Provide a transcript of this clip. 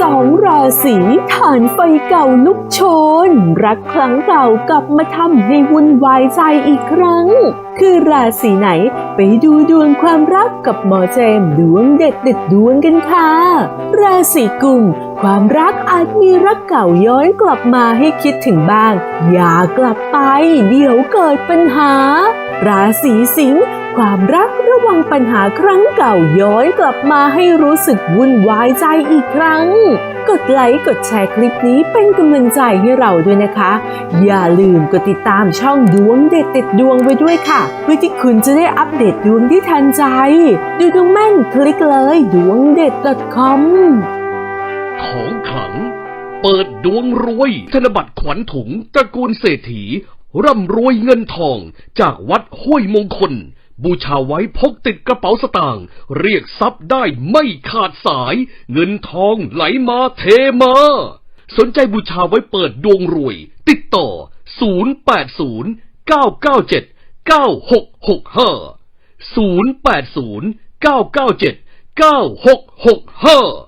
สองราศีฐานไฟเก่าลุกโชน รักครั้งเก่ากลับมาทำให้วุ่นวายใจอีกครั้ง คือราศีไหนไปดูดวงความรักกับหมอเจมดวงเด็ดเด็ดดวงกันค่ะ ราศีกุมความรักอาจมีรักเก่าย้อนกลับมาให้คิดถึงบ้าง อย่ากลับไป เดี๋ยวเกิดปัญหา ราศีสิงห์ความรักระวังปัญหาครั้งเก่าย้อนกลับมาให้รู้สึกวุ่นวายใจอีกครั้ง กดไลค์กดแชร์คลิปนี้เป็นกำลังใจให้เราด้วยนะคะ อย่าลืมกดติดตามช่องดวงเด็ดเด็ดดวงไว้ด้วยค่ะ เพื่อที่คุณจะได้อัปเดตดวงที่ทันใจ ดูดวงแม่นคลิกเลยดวงเด็ด .com ของขลัง เปิดดวงรวย ธนบัตรขวัญถุงตระกูลเศรษฐี ร่ำรวยเงินทองจากวัดห้วยมงคล บูชาไว้พกติดกระเป๋าสตางค์เรียกทรัพย์ได้ไม่ขาดสาย เงินทองไหลมาเทมา สนใจบูชาไว้เปิดดวงรวย ติดต่อ 080 997 9665 080 997 9665